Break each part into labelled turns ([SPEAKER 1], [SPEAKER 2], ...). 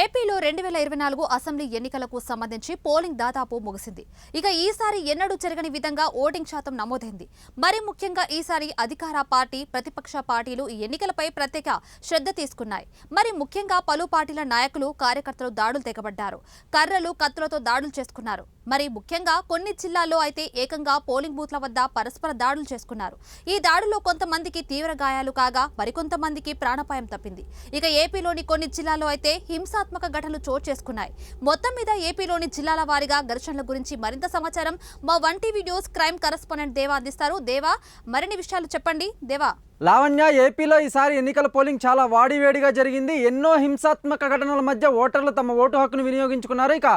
[SPEAKER 1] ఏపీలో రెండు వేల ఇరవై నాలుగు అసెంబ్లీ ఎన్నికలకు సంబంధించి పోలింగ్ దాదాపు ముగిసింది. ఇక ఈసారి ఎన్నడూ జరగని విధంగా ఓటింగ్ శాతం నమోదైంది. మరి ముఖ్యంగా ఈసారి అధికార పార్టీ ప్రతిపక్ష పార్టీలు ఈ ఎన్నికలపై ప్రత్యేక శ్రద్ధ తీసుకున్నాయి. మరి ముఖ్యంగా పలు పార్టీల నాయకులు కార్యకర్తలు దాడులు తెగబడ్డారు. కర్రలు కత్తులతో దాడులు చేసుకున్నారు. మరి ముఖ్యంగా కొన్ని జిల్లాల్లో అయితే ఏకంగా పోలింగ్ బూత్ల వద్ద పరస్పర దాడులు చేసుకున్నారు. ఈ దాడుల్లో కొంతమందికి తీవ్ర గాయాలు కాగా మరికొంతమందికి ప్రాణాపాయం తప్పింది. ఇక ఏపీలోని కొన్ని జిల్లాల్లో అయితే హింసాత్మక ఘటనలు చోటు చేసుకున్నాయి. మొత్తం మీద ఏపీలోని జిల్లాల వారీగా ఘర్షణల గురించి మరింత సమాచారం మా one TV news crime correspondent Deva అందిస్తారు. దేవా మరిన్ని విషయాలు చెప్పండి. దేవా.
[SPEAKER 2] లావణ్య ఏపీలో ఈసారి ఎన్నికల పోలింగ్ చాలా వాడివేడిగా జరిగింది. ఎన్నో హింసాత్మక ఘటనల మధ్య ఓటర్లు తమ ఓటు హక్కును వినియోగించుకున్నారు. ఇక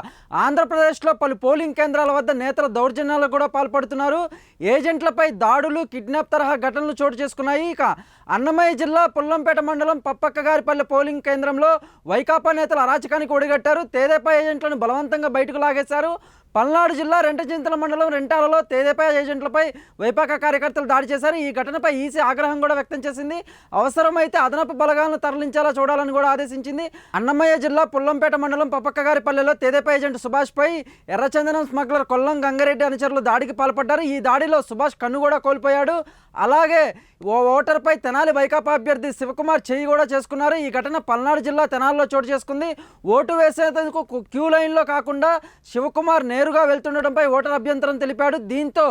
[SPEAKER 2] ఆంధ్రప్రదేశ్లో పలు పోలింగ్ కేంద్రాల వద్ద నేతల దౌర్జన్యాలకు కూడా పాల్పడుతున్నారు. ఏజెంట్లపై దాడులు కిడ్నాప్ తరహా ఘటనలు చోటు చేసుకున్నాయి. ఇక అన్నమయ్య జిల్లా పుల్లంపేట మండలం పప్పక్కగారిపల్లె పోలింగ్ కేంద్రంలో వైకాపా నేతలు అరాచకానికి ఒడిగట్టారు. తేదేపా ఏజెంట్లను బలవంతంగా బయటకు లాగేశారు. పల్నాడు జిల్లా రెంటచింతల మండలం రెంటాలలో తేదేపా ఏజెంట్లపై వైపాక కార్యకర్తలు దాడి చేశారు. ఈ ఘటనపై ఈసీ ఆగ్రహం కూడా వ్యక్తం చేసింది. అవసరమైతే అదనపు బలగాలను తరలించేలా చూడాలని కూడా ఆదేశించింది. అన్నమయ్య జిల్లా పుల్లంపేట మండలం పప్పక్కగారిపల్లెలో తేదేపా ఏజెంట్ సుభాష్పై ఎర్రచందనం స్మగ్లర్ కొల్లం గంగారెడ్డి అనుచరులు దాడికి పాల్పడ్డారు. ఈ దాడిలో సుభాష్ కన్ను కూడా కోల్పోయాడు. అలాగే ఓ ఓటర్పై తెనాలి వైకాపా అభ్యర్థి శివకుమార్ చేయి కూడా చేసుకున్నారు. ఈ ఘటన పల్నాడు జిల్లా తెనాలిలో చోటు చేసుకుంది. ఓటు వేసేందుకు క్యూ లైన్లో కాకుండా శివకుమార్ నేరుగా వెళ్తుండటంపై ఓటర్ అభ్యంతరం తెలిపాడు. దీంతో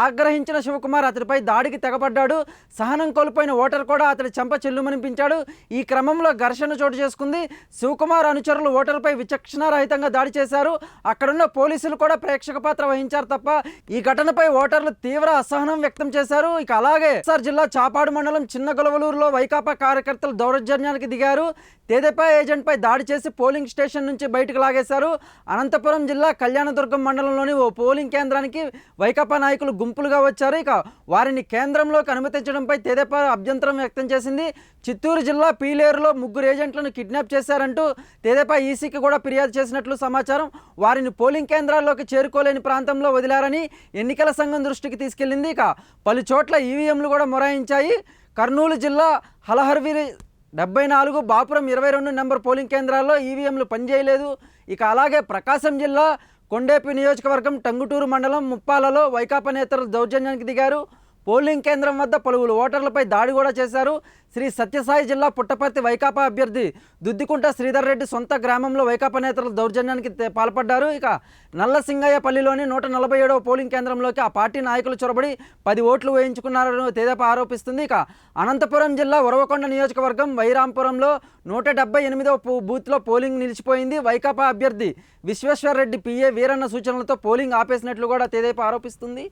[SPEAKER 2] ఆగ్రహించిన శివకుమార్ అతడిపై దాడికి తెగబడ్డాడు సహనం కోల్పోయిన ఓటర్ కూడా అతడి చెంప చెల్లుమనిపించాడు ఈ క్రమంలో ఘర్షణ చోటు చేసుకుంది. శివకుమార్ అనుచరులు ఓటర్పై విచక్షణారహితంగా దాడి చేశారు. అక్కడున్న పోలీసులు కూడా ప్రేక్షక పాత్ర వహించారు తప్ప ఈ ఘటనపై ఓటర్లు తీవ్ర అసహనం వ్యక్తం చేశారు. ఇక అలాగే సార్ జిల్లా చాపాడు మండలం చిన్న గొలవలూరులో వైకాపా కార్యకర్తలు దౌర్జన్యానికి దిగారు. తేదేపా ఏజెంట్పై దాడి చేసి పోలింగ్ స్టేషన్ నుంచి బయటకు లాగేశారు. అనంతపురం జిల్లా కళ్యాణదుర్గం మండలంలోని ఓ పోలింగ్ కేంద్రానికి వైకాపా నాయకులు గుంపులుగా వచ్చారు. ఇక వారిని కేంద్రంలోకి అనుమతించడంపై తేదేపా అభ్యంతరం వ్యక్తం చేసింది. చిత్తూరు జిల్లా పీలేరులో ముగ్గురు ఏజెంట్లను కిడ్నాప్ చేశారంటూ తేదేపా ఈసీకి కూడా ఫిర్యాదు చేసినట్లు సమాచారం. వారిని పోలింగ్ కేంద్రాల్లోకి చేరుకోలేని ప్రాంతంలో వదిలారని ఎన్నికల సంఘం దృష్టికి తీసుకెళ్ళింది ఇక పలు చోట్ల ఈవీఎంలు కూడా మొరాయించాయి. కర్నూలు జిల్లా హలహర్విరి డెబ్బై నాలుగు బాపురం ఇరవై రెండు నెంబర్ పోలింగ్ కేంద్రాల్లో ఈవీఎంలు పనిచేయలేదు. ఇక అలాగే ప్రకాశం జిల్లా కొండేపి నియోజకవర్గం టంగుటూరు మండలం ముప్పాలలో వైకాపా నేతలు దౌర్జన్యానికి దిగారు. పోలింగ్ కేంద్రం వద్ద పలువురు ఓటర్లపై దాడి కూడా చేశారు. శ్రీ సత్యసాయి జిల్లా పుట్టపర్తి వైకాపా అభ్యర్థి దుద్దికుంట శ్రీధర్ రెడ్డి సొంత గ్రామంలో వైకాపా నేతలు దౌర్జన్యానికి పాల్పడ్డారు. ఇక నల్లసింగయ్యపల్లిలోని నూట నలభై ఏడవ పోలింగ్ కేంద్రంలోకి ఆ పార్టీ నాయకులు చొరబడి పది ఓట్లు వేయించుకున్నారని తేదప ఆరోపిస్తుంది. ఇక అనంతపురం జిల్లా ఉరవకొండ నియోజకవర్గం వైరాంపురంలో నూట డెబ్బై ఎనిమిదవ బూత్లో పోలింగ్ నిలిచిపోయింది. వైకాపా అభ్యర్థి విశ్వేశ్వర్ రెడ్డి పిఏ వీరన్న సూచనలతో పోలింగ్ ఆపేసినట్లు కూడా తేదేపా ఆరోపిస్తుంది.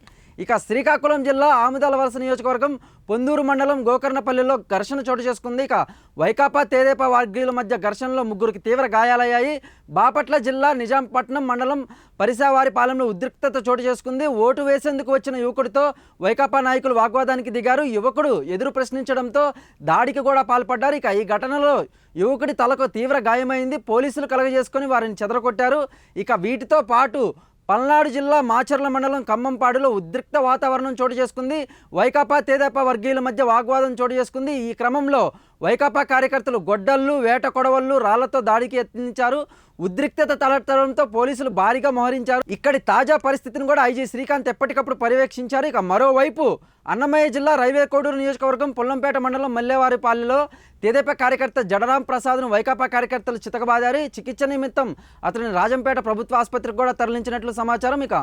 [SPEAKER 2] ఇక శ్రీకాకుళం జిల్లా ఆముదాల వలస నియోజకవర్గం పొందూరు మండలం గోకర్ణపల్లిలో ఘర్షణ చోటు చేసుకుంది. ఇక వైకాపా తేదేపా వర్గీయుల మధ్య ఘర్షణలో ముగ్గురికి తీవ్ర గాయాలయ్యాయి. బాపట్ల జిల్లా నిజాంపట్నం మండలం పరిసావారిపాలెంలో ఉద్రిక్తత చోటు చేసుకుంది. ఓటు వేసేందుకు వచ్చిన యువకుడితో వైకాపా నాయకులు వాగ్వాదానికి దిగారు. యువకుడు ఎదురు ప్రశ్నించడంతో దాడికి కూడా పాల్పడ్డారు. ఇక ఈ ఘటనలో యువకుడి తలకు తీవ్ర గాయమైంది. పోలీసులు కలగజేసుకొని వారిని చెదరగొట్టారు. ఇక వీటితో పాటు పల్నాడు జిల్లా మాచర్ల మండలం ఖమ్మంపాడులో ఉద్రిక్త వాతావరణం చోటు చేసుకుంది. వైకాపా తేదేపా వర్గీయుల మధ్య వాగ్వాదం చోటు చేసుకుంది. ఈ క్రమంలో వైకాపా కార్యకర్తలు గొడ్డళ్ళు వేట కొడవళ్ళు రాళ్ళతో దాడికి యత్నించారు. ఉద్రిక్తత తలెత్తడంతో పోలీసులు భారీగా మోహరించారు. ఇక్కడి తాజా పరిస్థితిని కూడా ఐజీ శ్రీకాంత్ ఎప్పటికప్పుడు పర్యవేక్షించారు. ఇక మరోవైపు అన్నమయ్య జిల్లా రైల్వే కోడూరు నియోజకవర్గం పుల్లంపేట మండలం మల్లెవారిపాలెలో తెదేపా కార్యకర్త జడరాం ప్రసాద్ను వైకాపా కార్యకర్తలు చితకబాదారు. చికిత్స నిమిత్తం అతనిని రాజంపేట ప్రభుత్వ ఆసుపత్రికి కూడా తరలించినట్లు సమాచారం. ఇక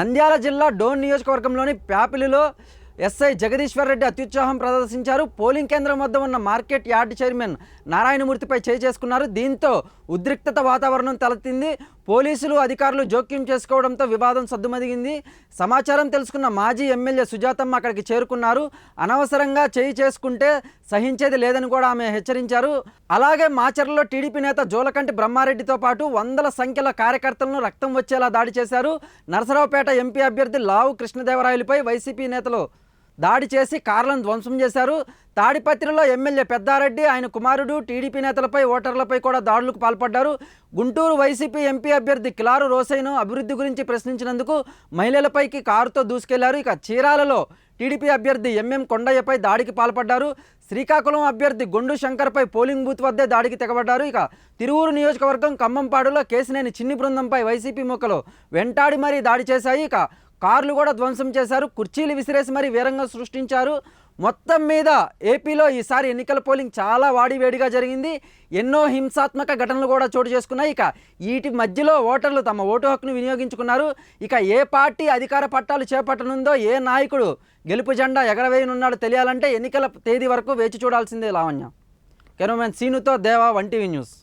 [SPEAKER 2] నంద్యాల జిల్లా డోన్ నియోజకవర్గంలోని ప్యాపిలిలో ఎస్ఐ జగదీశ్వర్ రెడ్డి అత్యుత్సాహం ప్రదర్శించారు. పోలింగ్ కేంద్రం వద్ద ఉన్న మార్కెట్ యార్డ్ చైర్మన్ నారాయణమూర్తిపై చేయి చేసుకున్నారు. దీంతో ఉద్రిక్తత వాతావరణం తలెత్తింది. పోలీసులు అధికారులు జోక్యం చేసుకోవడంతో వివాదం సద్దుమదిగింది. సమాచారం తెలుసుకున్న మాజీ ఎమ్మెల్యే సుజాతమ్మ అక్కడికి చేరుకున్నారు. అనవసరంగా చేయి చేసుకుంటే సహించేది లేదని కూడా ఆమె హెచ్చరించారు. అలాగే మాచర్లలో టీడీపీ నేత జోలకంటి బ్రహ్మారెడ్డితో పాటు వందల సంఖ్యల కార్యకర్తలను రక్తం వచ్చేలా దాడి చేశారు. నరసరావుపేట ఎంపీ అభ్యర్థి లావు కృష్ణదేవరాయలపై వైసీపీ నేతలు దాడి చేసి కార్లను ధ్వంసం చేశారు. తాడిపత్రిలో ఎమ్మెల్యే పెద్దారెడ్డి ఆయన కుమారుడు టీడీపీ నేతలపై ఓటర్లపై కూడా దాడులకు పాల్పడ్డారు. గుంటూరు వైసీపీ ఎంపీ అభ్యర్థి కిలారు రోసైను అభివృద్ధి గురించి ప్రశ్నించినందుకు మహిళలపైకి కారుతో దూసుకెళ్ళారు. ఇక చీరాలలో టీడీపీ అభ్యర్థి ఎంఎం కొండయ్యపై దాడికి పాల్పడ్డారు. శ్రీకాకుళం అభ్యర్థి గొండు శంకర్పై పోలింగ్ బూత్ వద్దే దాడికి తెగబడ్డారు. ఇక తిరువూరు నియోజకవర్గం ఖమ్మంపాడులో కేసినేని చిన్ని బృందంపై వైసీపీ మొక్కలు వెంటాడి మరీ దాడి చేశాయి. ఇక కార్లు కూడా ధ్వంసం చేశారు కుర్చీలు విసిరేసి మరీ వీరంగం సృష్టించారు. మొత్తం మీద ఏపీలో ఈసారి ఎన్నికల పోలింగ్ చాలా వాడివేడిగా జరిగింది. ఎన్నో హింసాత్మక ఘటనలు కూడా చోటు చేసుకున్నాయి. ఇక వీటి మధ్యలో ఓటర్లు తమ ఓటు హక్కును వినియోగించుకున్నారు. ఇక ఏ పార్టీ అధికార పట్టాలు చేపట్టనుందో ఏ నాయకుడు గెలుపు జెండా ఎగరవేయనున్నాడో తెలియాలంటే ఎన్నికల తేదీ వరకు వేచి చూడాల్సిందే లావణ్య. కెనోమెన్ సీనుతో దేవా వన్ టీవీ న్యూస్.